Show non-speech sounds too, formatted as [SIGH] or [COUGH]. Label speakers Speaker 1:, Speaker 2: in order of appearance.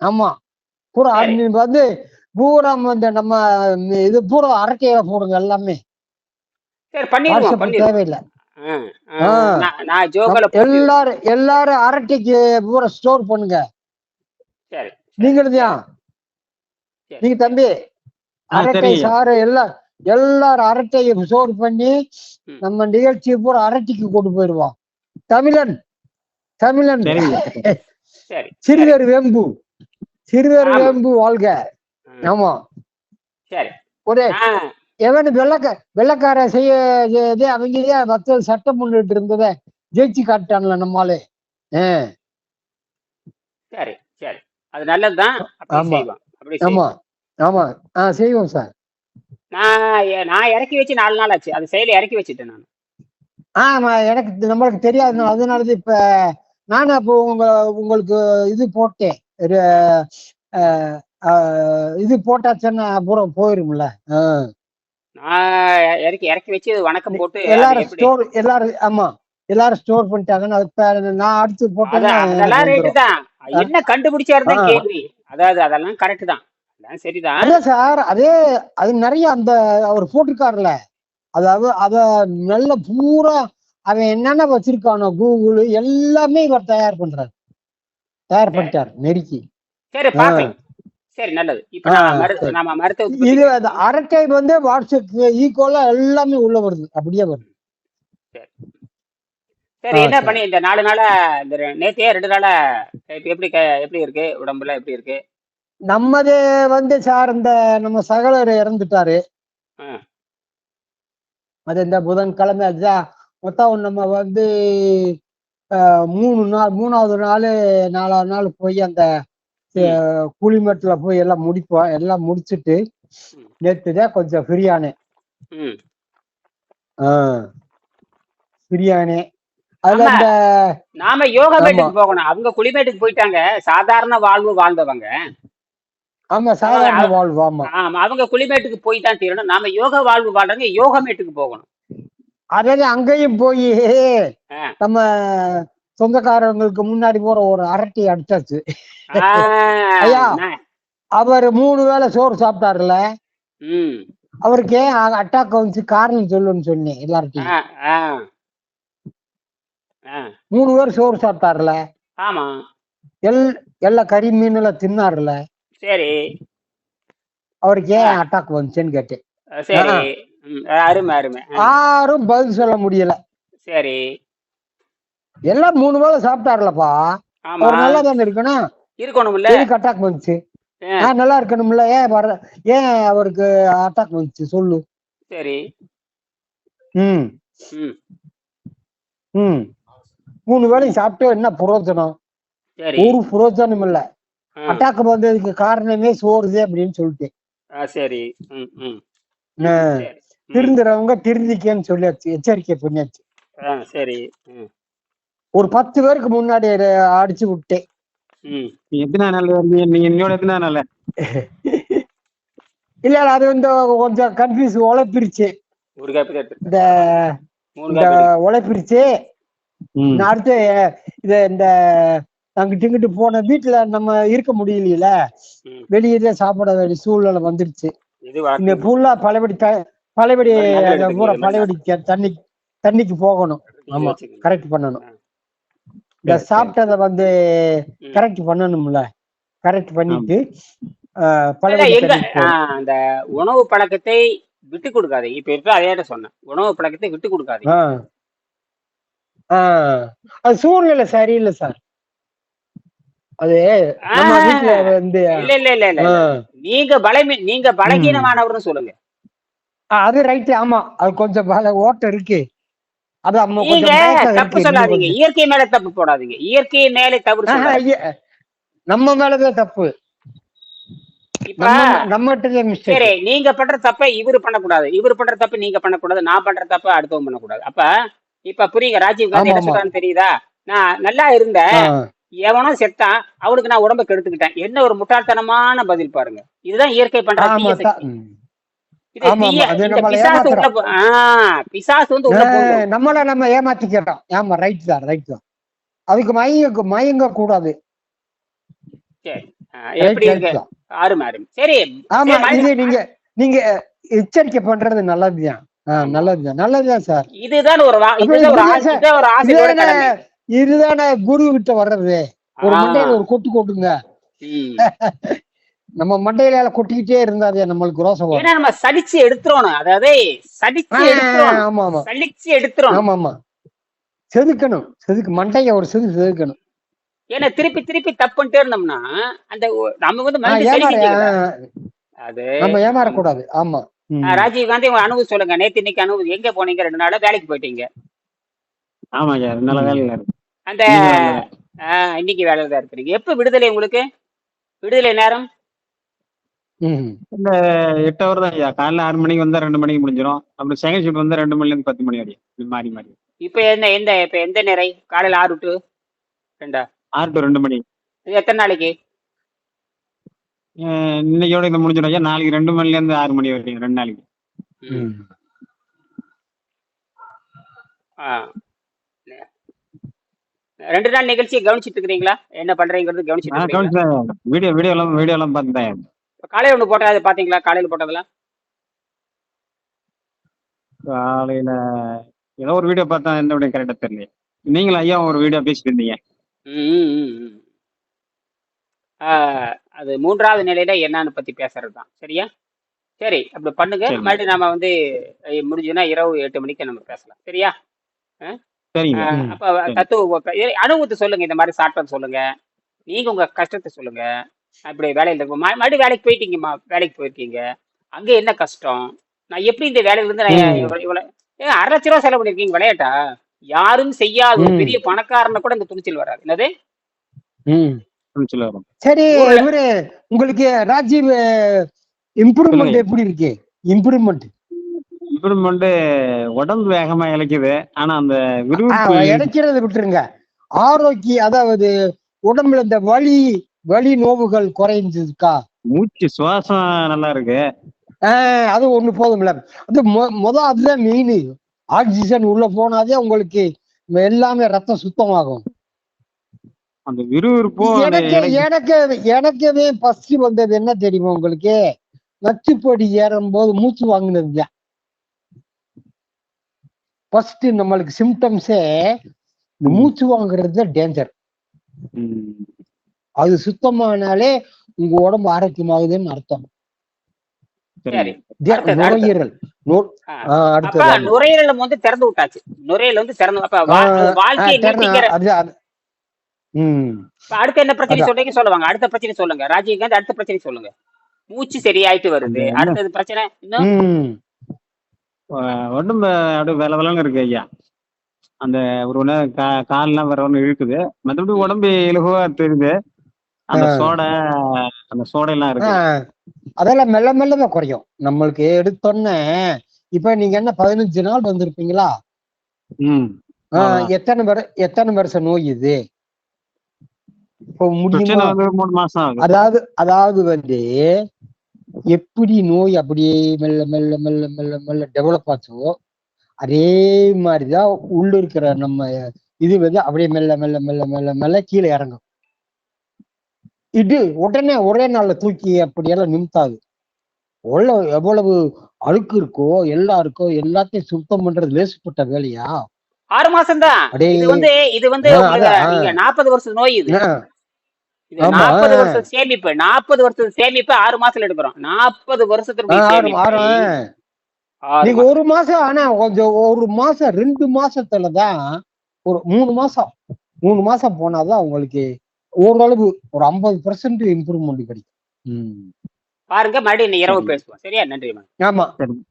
Speaker 1: ஆமா. பூரா
Speaker 2: சரி.
Speaker 1: நீ வந்து பூரா இந்த நம்ம இது பூரா அரட்டையில போடுங்க எல்லாமே.
Speaker 2: சரி
Speaker 1: தேவையில்லை. எல்லாரும் எல்லாரும் அரட்டைக்கு பூரா ஸ்டோர் பண்ணுங்க.
Speaker 2: சரி
Speaker 1: நீங்களும்
Speaker 2: சரி.
Speaker 1: நீங்க தம்பி அரட்டை. சாறு எல்லாம் எல்லாரும் அரட்டையை ஸ்டோர் பண்ணி. நம்ம நிகழ்ச்சி பூரா அரட்டைக்கு கொண்டு போயிடுவோம். தமிழன் தமிழன். [LAUGHS]
Speaker 2: சரி
Speaker 1: சிறுவர் வேம்பு. வேம்பு வாழ்க. ஆமா.
Speaker 2: சரி.
Speaker 1: ஒரு எவன் வெள்ளக்க வெள்ளக்கார செய்ய இது அவங்க மக்கள் சட்டம் பண்ணிட்டு இருந்ததை ஜெயிச்சு காட்டான்ல நம்மாலே.
Speaker 2: சரி சரி. அது நல்லதுதான்.
Speaker 1: ஆமா. ஆமா. ஆ செய்வோம் சார்.
Speaker 2: நான் நான் இறக்கி வச்சு நாலு நாள் ஆச்சு. அது செயலை இறக்கி வச்சுட்டேன் நான்.
Speaker 1: ஆமா. எனக்கு நம்மளுக்கு தெரியாது அதனாலதான் இப்ப நானும் அப்போ உங்க உங்களுக்கு இது போட்டேன். இது போட்டாச்சுன்னா அப்புறம் போயிரும்ல?
Speaker 2: இறக்கி இறக்கி வச்சு வணக்கம் போட்டு அது
Speaker 1: எல்லாரும் ஸ்டோர் எல்லாரும் ஆமா. எல்லாரும் ஸ்டோர் பண்ணிட்டாங்கன்னா இப்ப நான் அடுத்து
Speaker 2: அத அதெல்லாம் ரைட்டு. தான். என்ன கண்டுபிடிச்சாரு தான். கேள்வி. அதாவது அதெல்லாம் கரெக்ட் தான். அதான் சரிதான்.
Speaker 1: அதான் சார் அதே அது நிறைய அந்த அவர் போட்டிருக்காருல்ல அதாவது அத நல்ல பூரா அவன் என்னென்ன வச்சிருக்கானோ கூகுள் எல்லாமே இவர் தயார் பண்றாரு. தயார் பண்ணிட்டார் நெருக்கி.
Speaker 2: சரி பாக்கலாம் சரி நல்லது. இப்ப. நம்ம மருத்துவ
Speaker 1: இது அரட்டை வந்து வாட்ஸ்அப் ஈக்குவலா எல்லாமே உள்ள வருது. அப்படியே வருது.
Speaker 2: சரி. என்ன. பண்ணி இந்த நாலு நாளா இந்த நேத்தையே ரெண்டு நாளா எப்படி எப்படி இருக்கு? உடம்புல எப்படி இருக்கு?
Speaker 1: நம்மது வந்து சார் இந்த நம்ம சகலர் இறந்துட்டாரு. அது இந்த புதன்கிழமை அதுதான். மொத்தம் நம்ம வந்து மூணு நாள் மூணாவது நாள் நாலாவது நாள் போய் அந்த குளிமேட்டுல போய் எல்லாம் முடிப்போம். எல்லாம் முடிச்சிட்டு. நேற்று தான் கொஞ்சம் ஃப்ரீயானேன்
Speaker 2: ம்.
Speaker 1: ஃப்ரீயானே அதுல
Speaker 2: ஆமா.
Speaker 1: இந்த
Speaker 2: நாம யோகா. மேட்டுக்கு போகணும். அவங்க குளிமேட்டுக்கு போயிட்டாங்க. சாதாரண வாழ்வு வாழ்ந்தவங்க.
Speaker 1: ஆமா சாதாரண வாழ்வு ஆமா.
Speaker 2: ஆமா அவங்க குளிமேட்டுக்கு போய் தான் தீரணும். நாம யோகா வாழ்வு வாழ்றவங்க யோகா மேட்டுக்கு போகணும்.
Speaker 1: அதாவது அங்கேயும் போய். நம்ம சொந்தக்காரங்களுக்கு முன்னாடி போற ஒரு அரட்டை அடிச்சாச்சு. ஐயா. அவர் மூணு வேளை சோறு சாப்பிட்டாருல?
Speaker 2: ம்.
Speaker 1: அவருக்கு ஏன் அட்டாக் வந்துச்சு? காரணம் சொல்லுன்னு சொன்னேன் எல்லார்ட்டையும்.
Speaker 2: ஆ, ஆ. ஆ,
Speaker 1: மூணு பேர் சோறு சாப்பிட்டாருல?
Speaker 2: ஆமா.
Speaker 1: எல் எல்லா கறி மீன் எல்லாம் தின்னாருல?
Speaker 2: சரி.
Speaker 1: அவருக்கு ஏன் அட்டாக் வந்துச்சுன்னு கேட்டேன்.
Speaker 2: அருமை அருமை.
Speaker 1: யாரும் பதில் சொல்ல முடியல.
Speaker 2: சரி.
Speaker 1: எல்லாம் மூணு வேளை சாப்பிட்டாருலப்பா. அவர் நல்லா தானே இருக்கணும்
Speaker 2: இருக்கணும்ல.
Speaker 1: அட்டாக் வந்துச்சு?
Speaker 2: ஆ,
Speaker 1: ஆ நல்லா இருக்கணும்ல. ஏன் வர ஏன் அவருக்கு அட்டாக் வந்துச்சு? சொல்லு.
Speaker 2: சரி.
Speaker 1: ம்.
Speaker 2: ம்.
Speaker 1: மூணு வேளையும் சாப்பிட்டு என்ன புரோஜனம்? ஒரு புரோஜனம் இல்ல. அட்டாக் வந்ததுக்கு காரணமே சோறுதே அப்படின்னு சொல்லிட்டேன்.
Speaker 2: ஆ, சரி. ம் ம்.
Speaker 1: ஆ,
Speaker 2: சரி. ம்,
Speaker 1: திருந்துறவங்க திருந்திக்கன்னு சொல்லியாச்சு எச்சரிக்கை பண்ணியாச்சு.
Speaker 2: சரி.
Speaker 1: ஒரு பத்து பேருக்கு முன்னாடி அடிச்சு விட்டேன்.
Speaker 3: எத்தனை நாள் நீ நீ என்னோட எத்தனை நாள்?
Speaker 1: இல்ல இல்ல, அது வந்து கொஞ்சம் கன்ஃபியூஸ் உழைப்பிருச்சு. இந்த இந்த உழைப்பிருச்சு. அடுத்து இத இந்த அங்கிட்டு இங்கிட்டு போன வீட்டுல நம்ம இருக்க முடியல
Speaker 2: ம்.
Speaker 1: வெளியே சாப்பிட வேண்டிய சூழ்நிலை வந்துருச்சு.
Speaker 2: வழக்கம்.
Speaker 1: ஃபுல்லா பழையபடி பழையபடி பூரா பழையபடி தண்ணி தண்ணிக்கு போகணும் ஆமா. கரெக்ட் பண்ணணும். இந்த. சாப்பிட்டதை வந்து. கரெக்ட் பண்ணணும்ல கரெக்ட் பண்ணிட்டு.
Speaker 2: அந்த உணவு பழக்கத்தை விட்டு கொடுக்காதீங்க இப்ப இருக்க அதே சொன்னேன் உணவு பழக்கத்தை விட்டு கொடுக்காதீங்க.
Speaker 1: அது சூழ்நிலை சரியில்லை சார் அது
Speaker 2: இல்ல இல்ல இல்ல. நீங்க பலமே நீங்க பலகீனமானவர்னு சொல்லுங்க
Speaker 1: அது ரைட் ஆமா. அது கொஞ்சம் பல ஓட்டம் இருக்கு. அது அம்மா கொஞ்சம்
Speaker 2: தப்பு சொல்லாதீங்க. இயற்கை மேல தப்பு போடாதீங்க. இயற்கை மேலே தவறு
Speaker 1: நம்ம மேலதான் தப்பு.
Speaker 2: சரி நீங்க பண்ற தப்ப இவரு பண்ணக்கூடாது. இவரு பண்ற தப்பு நீங்க பண்ணக்கூடாது. நான் பண்ற தப்ப அடுத்தவங்க பண்ணக்கூடாது. அப்ப இப்ப புரியுங்க ராஜீவ் காந்தி என்ன. சொல்றான்னு தெரியுதா? நான் நல்லா இருந்தேன். எவனோ செத்தான். அவனுக்கு நான் உடம்ப கெடுத்துக்கிட்டேன். என்ன ஒரு முட்டாள்தனமான பதில் பாருங்க. இதுதான் இயற்கை பண்ற
Speaker 1: நம்மளை நம்ம ஏமாத்திக்கிறோம். ஆமா ரைட் தான் ரைட் தான். அதுக்கு மயங்க மயங்க கூடாது. ஆமா இது நீங்க நீங்க எச்சரிக்கை பண்றது நல்லதுதான் நல்லதுதான் நல்லதுதான் சார்
Speaker 2: இதுதான் ஒரு
Speaker 1: குரு கிட்ட வர்றது? ஒரு. மண்டையில ஒரு கொட்டு கொட்டுங்க. [LAUGHS] நம்ம மண்டையில கொட்டிக்கிட்டே இருந்தாதே நம்மளுக்கு ரோசம்
Speaker 2: ஏன்னா நம்ம சலிச்சு எடுத்துறோம் அதாவது சலிச்சு
Speaker 1: ஆ,
Speaker 2: எடுத்துறோம்
Speaker 1: ஆமா ஆமா.
Speaker 2: சலிச்சு எடுத்துறோம்
Speaker 1: ஆமா ஆமா. செதுக்கணும். செதுக்கு மண்டைய ஒரு செதுக்கு செதுக்கணும்.
Speaker 2: ஏன்னா திருப்பி திருப்பி தப்பு பண்ணிட்டே இருந்தோம்னா அந்த நம்ம வந்து அது
Speaker 1: நம்ம ஏமாறக்கூடாது. ஆமா.
Speaker 2: ராஜீவ் காந்தி உங்க அனுபவம் சொல்லுங்க. நேத்து இன்னைக்கு அனுபவம் எங்க போனீங்க? ரெண்டு நாளா வேலைக்கு போயிட்டீங்க.
Speaker 3: ஆமா ஐயா நல்ல வேலையில இருக்கு
Speaker 2: அந்த ஆ, இன்னைக்கு வேலையில தான் இருக்கிறீங்க. எப்ப விடுதலை உங்களுக்கு? விடுதலை நேரம்.
Speaker 3: இந்த எட்டு ஹவர் தான் ஐயா. காலைல ஆறு மணிக்கு வந்தா ரெண்டு மணிக்கு முடிஞ்சிடும் அப்புறம் செகண்ட் ஷிஃப்ட் வந்தா ரெண்டு மணில இருந்து பத்து மணி வரையும். மாறி மாறி.
Speaker 2: இப்ப என்ன எந்த இப்ப எந்த நிறை? காலையில ஆறு டு ரெண்டா?
Speaker 3: ஆறு டு ரெண்டு மணி.
Speaker 2: எத்தனை நாளைக்கு?
Speaker 3: அஹ் இன்னைக்கோட இது முடிஞ்சிடும் ஐயா. நாளைக்கு ரெண்டு மணில இருந்து ஆறு மணி வரையும் ரெண்டு நாளைக்கு.
Speaker 2: ரெண்டு நாள் நிகழ்ச்சியை கவனிச்சிட்டு இருக்கிறீங்களா? என்ன பண்றீங்கிறது கவனிச்சிட்டு இருக்கீங்களா
Speaker 3: கவனிச்சேன் வீடியோ வீடியோ எல்லாம் வீடியோ எல்லாம் பார்த்துட்டேன்
Speaker 2: இப்ப காலையில ஒண்ணு போட்டா அது பாத்தீங்களா? காலையில போட்டதெல்லாம்?
Speaker 3: காலையில ஏதோ ஒரு வீடியோ பார்த்தேன் எந்த வீடியோ கரெக்டா தெரியல நீங்களும் ஐயா ஒரு வீடியோ பேசிட்டு இருந்தீங்க
Speaker 2: அது மூன்றாவது நிலையில என்னன்னு பத்தி பேசுறது தான் சரியா? சரி அப்படி பண்ணுங்க. மறுபடியும் நாம வந்து முடிஞ்சுன்னா இரவு எட்டு மணிக்கு நம்ம பேசலாம். சரியா. அப்ப தத்துவ அனுபவத்தை சொல்லுங்க. இந்த மாதிரி சாப்பிட்டது சொல்லுங்க. நீங்க உங்க கஷ்டத்தை சொல்லுங்க. அப்படி வேலையில இருக்கும் மறுபடியும் வேலைக்கு போயிட்டீங்கம்மா. வேலைக்கு போயிருக்கீங்க. அங்க என்ன கஷ்டம்? நான் எப்படி இந்த வேலையில இருந்து நான்
Speaker 1: ம்.
Speaker 2: இவ்வளவு இவ்வளவு ஏன் அரை லட்ச ரூபா செலவு பண்ணிருக்கீங்க விளையாட்டா? யாரும் செய்யாத ஒரு
Speaker 1: ம்.
Speaker 2: பெரிய பணக்காரனை கூட இந்த துணிச்சல் வராது. என்னது?
Speaker 1: ம்.
Speaker 3: சொல்ல வரும்.
Speaker 1: சரி இவரு உங்களுக்கு ராஜீவ் இம்ப்ரூவ்மெண்ட். எப்படி இருக்கு? இம்ப்ரூவ்மெண்ட்
Speaker 3: இம்ப்ரூவ்மெண்ட் உடம்பு வேகமா இழைக்குது. ஆனா அந்த விறுவிறுப்பு
Speaker 1: இடைக்கிறத விட்டுருங்க. ஆரோக்கிய அதாவது உடம்புல இந்த வலி வலி நோவுகள் குறைஞ்சிருக்கா
Speaker 3: மூச்சு சுவாசம் நல்லா இருக்கு
Speaker 1: அது ஒண்ணு போதும்ல. அது முத அதுதான் மெயின் ஆக்சிஜன் உள்ள போனாதே உங்களுக்கு எல்லாமே ரத்தம் சுத்தமாகும்.
Speaker 3: அந்த விறுவிறுப்பும் அந்த
Speaker 1: எனக்கு எனக்கு எனக்கவே ஃபர்ஸ்ட் வந்தது என்ன தெரியுமா உங்களுக்கு? நச்சுப்படி ஏறும் போது மூச்சு வாங்கினது தான். ஃபர்ஸ்ட் நம்மளுக்கு சிம்டம்ஸே. மூச்சு வாங்குறது தான் டேஞ்சர். அது சுத்தமானாலே உங்க உடம்பு ஆரோக்கியமாகுதுன்னு அர்த்தம். நுரையீரல்.
Speaker 2: நுரையீரல் வந்து திறந்து விட்டாச்சு. நுரையீரல் வந்து திறந்து வாழ்க்கையை அடுத்து என்ன பிரச்சனை. சொல்றீங்க சொல்லுவாங்க. அடுத்த பிரச்சனை சொல்லுங்க. ராஜீவ் காந்தி அடுத்த பிரச்சனை சொல்லுங்க. மூச்சு சரியாயிட்டு வருது. அடுத்தது பிரச்சனை
Speaker 3: உடம்பு அப்படியே வேலை வேலைன்னு இருக்கு ஐயா. அந்த ஒரு கா கால்லாம் வேற ஒன்று இழுக்குது. மற்றபடி உடம்பு இலகுவா தெரியுது. அந்த. சோடை அந்த சோடை எல்லாம் இருக்கு
Speaker 1: அதெல்லாம் மெல்ல மெல்ல தான் குறையும். நம்மளுக்கு எடுத்தோன்னே இப்ப நீங்க என்ன பதினஞ்சு நாள் வந்திருப்பீங்களா. எத்தனை வரு எத்தனை வருஷம் நோய் இது? இப்போ
Speaker 3: மூணு மாசம்
Speaker 1: அதாவது அதாவது வந்து எப்படி நோய் அப்படியே மெல்ல மெல்ல மெல்ல மெல்ல மெல்ல டெவலப் ஆச்சோ அதே மாதிரிதான் உள்ள இருக்கிற நம்ம இது வந்து அப்படியே மெல்ல மெல்ல மெல்ல மெல்ல மெல்ல கீழே இறங்கும். இது உடனே ஒரே நாள்ல தூக்கி அப்படியெல்லாம் நிமித்தாது. உள்ள எவ்வளவு அழுக்கு இருக்கோ எல்லாம் இருக்கோ எல்லாத்தையும் சுத்தம் பண்றது லேசுப்பட்ட வேலையா?
Speaker 2: ஆறு மாசம் தான் இது வந்து இது வந்து நாற்பது வருஷம் நோய் இது. நாற்பது வருஷம் சேமிப்பு நாற்பது வருஷம் சேமிப்பு ஆறு மாசத்துல எடுக்கிறோம். நாற்பது வருஷத்துக்கு
Speaker 1: நீங்க. ஒரு மாசம் ஆனா கொஞ்சம் ஒரு மாசம் ரெண்டு மாசத்துலதான் ஒரு மூணு மாசம் மூணு மாசம் போனாதான் உங்களுக்கு ஓரளவு ஒரு ஐம்பது பெர்சன்ட் இம்ப்ரூவ்மெண்ட் கிடைக்கும். ம்.
Speaker 2: பாருங்க மறுபடியும் இரவு. பேசுவோம். சரியா? நன்றி
Speaker 1: ஆமா.
Speaker 3: சரி.